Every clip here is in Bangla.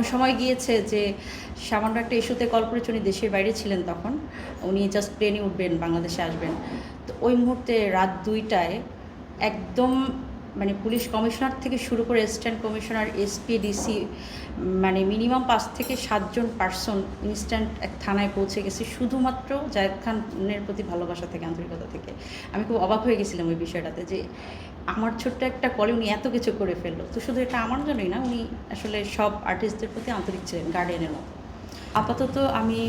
এমনও সময় গিয়েছে যে সামান্য একটা ইস্যুতে কল করেছে, উনি দেশের বাইরে ছিলেন তখন। উনি জাস্ট প্লেনে উঠবেন, বাংলাদেশে আসবেন। তো ওই মুহূর্তে রাত দুইটায় একদম মানে পুলিশ কমিশনার থেকে শুরু করে অ্যাসিস্ট্যান্ট কমিশনার এসপি ডিসি মানে মিনিমাম পাঁচ থেকে সাতজন পার্সন ইনস্ট্যান্ট এক থানায় পৌঁছে গেছে। শুধুমাত্র জায়েদ খানের প্রতি ভালোবাসা থেকে, আন্তরিকতা থেকে। আমি খুব অবাক হয়ে গেছিলাম ওই বিষয়টাতে যে আমার ছোট্ট একটা কলে উনি এত কিছু করে ফেলল। তো শুধু এটা আমার জন্যই না, উনি আসলে সব আর্টিস্টদের প্রতি আন্তরিক ছিলেন গার্ডিয়ানের মতো। আপাতত আমি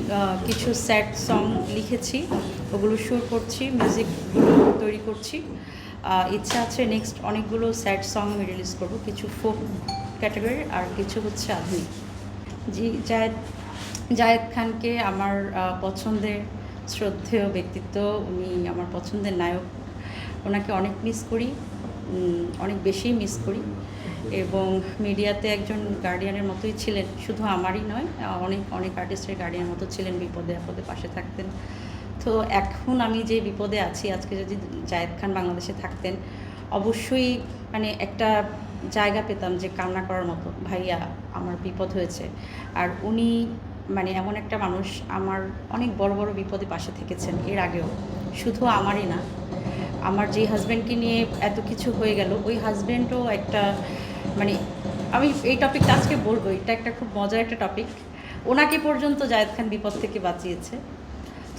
কিছু স্যাড সং লিখেছি, ওগুলো সুর করছি মিউজিকগুলো তৈরি করছি। ইচ্ছা আছে নেক্সট অনেকগুলো স্যাড সং আমি রিলিজ করব। কিছু ফোক ক্যাটাগরির আর কিছু হচ্ছে আধুনিক। জি, জায়েদ জায়েদ খানকে আমার পছন্দের শ্রদ্ধেয় ব্যক্তিত্ব, উনি আমার পছন্দের নায়ক। ওনাকে অনেক মিস করি অনেক বেশি মিস করি। এবং মিডিয়াতে একজন গার্ডিয়ানের মতোই ছিলেন, শুধু আমারই নয়, অনেক অনেক আর্টিস্টের গার্ডিয়ানের মতো ছিলেন বিপদে আপদে পাশে থাকতেন। তো এখন আমি যে বিপদে আছি, আজকে যদি জায়েদ খান বাংলাদেশে থাকতেন, অবশ্যই মানে একটা জায়গা পেতাম যে কান্না করার মতো, ভাইয়া, আমার বিপদ হয়েছে। আর উনি মানে এমন একটা মানুষ, আমার অনেক বড় বড় বিপদে পাশে থেকেছেন এর আগেও। শুধু আমারই না, আমার যে হাজব্যান্ডকে নিয়ে এত কিছু হয়ে গেল, ওই হাজব্যান্ডও একটা মানে আমি এই টপিকটা আজকে বলব, এটা একটা খুব মজার একটা টপিক ওনাকে পর্যন্ত জায়েদ খান বিপদ থেকে বাঁচিয়েছে।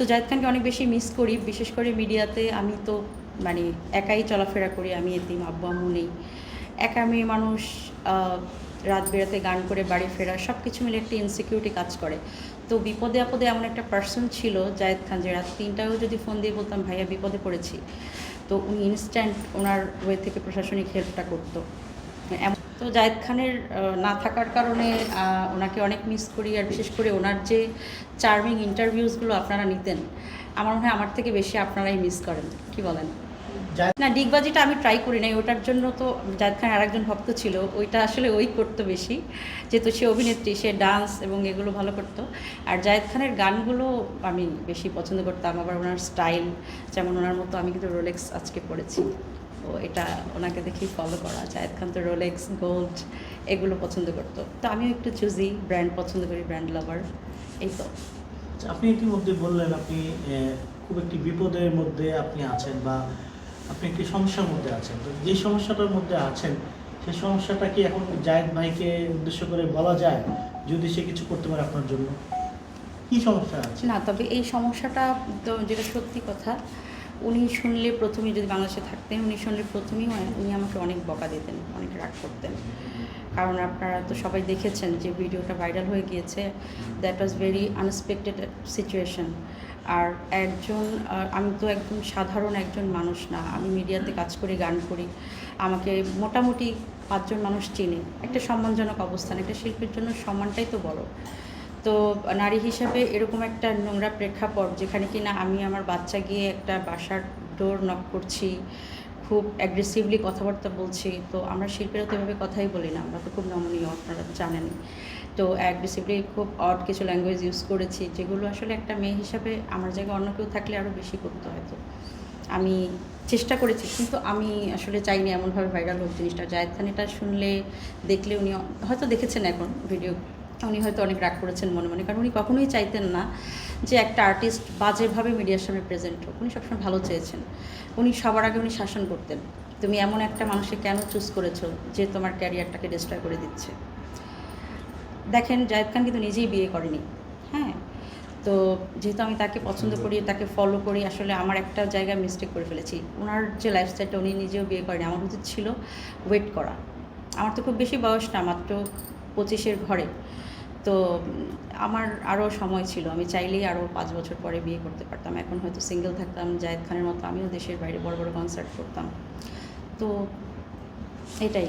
তো জায়েদ খানকে অনেক বেশি মিস করি, বিশেষ করে মিডিয়াতে আমি তো মানে একাই চলাফেরা করি, আমি এতিম, আব্বু, আম্মু নেই। একা মেয়ে মানুষ রাত বেরাতে গান করে বাড়ি ফেরা সব কিছু মিলে একটা ইনসিকিউরিটি কাজ করে। তো বিপদে আপদে এমন একটা পার্সন ছিল জায়েদ খান যে রাত তিনটাও যদি ফোন দিয়ে বলতাম, ভাইয়া, বিপদে পড়েছি। তো উনি ইনস্ট্যান্ট ওনার ওয়ে থেকে প্রশাসনিক হেল্পটা করতো। এমন- তো জায়েদ খানের না থাকার কারণে ওনাকে অনেক মিস করি। আর বিশেষ করে ওনার যে চার্মিং ইন্টারভিউসগুলো আপনারা নিতেন আমার মনে হয় আমার থেকে বেশি আপনারাই মিস করেন। কি বলেন? না ডিগবাজিটা আমি ট্রাই করি নাই ওটার জন্য তো জায়েদ খান আরেকজন ভক্ত ছিল ওইটা আসলে ওই করতো বেশি। যেহেতু সে অভিনেত্রী সে ডান্স এবং এগুলো ভালো করতো। আর জায়েদ খানের গানগুলো আমি বেশি পছন্দ করতাম আবার ওনার স্টাইল যেমন ওনার মতো আমি কিন্তু রোলেক্স আজকে পড়েছি তো এটা ওনাকে দেখেই ফলো করা। জায়েদ খান তো রোলেক্স গোল্ড এগুলো পছন্দ করতো। তো আমিও একটু চুজি ব্র্যান্ড পছন্দ করি ব্র্যান্ড লাভার এই তো। আপনি ইতিমধ্যে বললেন আপনি খুব একটি বিপদের মধ্যে আপনি আছেন বা আপনি একটি সমস্যার মধ্যে আছেন। তো যে সমস্যাটার মধ্যে আছেন সেই সমস্যাটা কি এখন জায়েদ ভাইকে উদ্দেশ্য করে বলা যায় যদি সে কিছু করতে পারে আপনার জন্য? কি সমস্যা আছে? না তবে এই সমস্যাটা তো যেটা সত্যি কথা উনি শুনলে প্রথমেই যদি বাংলাদেশে থাকতেন, উনি শুনলে প্রথমেই উনি আমাকে অনেক বকা দিতেন, অনেক রাগ করতেন। কারণ আপনারা তো সবাই দেখেছেন যে ভিডিওটা ভাইরাল হয়ে গিয়েছে। That was very unexpected situation আর একজন আমি তো একদম সাধারণ একজন মানুষ না, আমি মিডিয়াতে কাজ করি, গান করি। আমাকে মোটামুটি পাঁচজন মানুষ চিনে। একটা সম্মানজনক অবস্থান, একটা শিল্পীর জন্য সম্মানটাই তো বড়। তো নারী হিসাবে এরকম একটা নোংরা প্রেক্ষাপট যেখানে কি না আমি আমার বাচ্চা গিয়ে একটা বাসার ডোর নক করছি, খুব অ্যাগ্রেসিভলি কথাবার্তা বলছি, তো আমরা শিল্পীরা তো এভাবে কথাই বলি না, আমরা তো খুব নমনীয়, আপনারা তো জানেনই। তো অ্যাগ্রেসিভলি খুব অড কিছু ল্যাঙ্গুয়েজ ইউজ করেছি, যেগুলো আসলে একটা মেয়ে হিসাবে আমার জায়গায় অন্য কেউ থাকলে আরও বেশি করতে হয়তো আমি চেষ্টা করেছি, কিন্তু আমি আসলে চাইনি এমনভাবে ভাইরাল হোক জিনিসটা। জায়েদ খান এটা শুনলে, দেখলে উনি, হয়তো দেখেছেন এখন ভিডিও উনি হয়তো অনেক রাগ করেছেন মনে মনে, কারণ উনি কখনোই চাইতেন না যে একটা আর্টিস্ট বাজেভাবে মিডিয়ার সামনে প্রেজেন্ট হোক। উনি সবসময় ভালো চেয়েছেন। উনি সবার আগে উনি শাসন করতেন। তুমি এমন একটা মানুষকে কেন চুজ করেছ যে তোমার ক্যারিয়ারটাকে ডিস্ট্রয় করে দিচ্ছে? দেখেন, জায়েদ খান কিন্তু নিজেই বিয়ে করেনি। হ্যাঁ? তো যেহেতু আমি তাকে পছন্দ করি, তাকে ফলো করি, আসলে আমার একটা জায়গায় মিস্টেক করে ফেলেছি। ওনার যে লাইফস্টাইলটা উনি নিজেও বিয়ে করেনি, আমার উচিত ছিল ওয়েট করা। আমার তো খুব বেশি বয়স না, মাত্র পঁচিশের ঘরে। তো আমার আরও সময় ছিল। আমি চাইলেই আরও পাঁচ বছর পরে বিয়ে করতে পারতাম। এখন হয়তো সিঙ্গেল থাকতাম, জায়েদ খানের মতো আমিও দেশের বাইরে বড় বড় কনসার্ট করতাম। তো এটাই।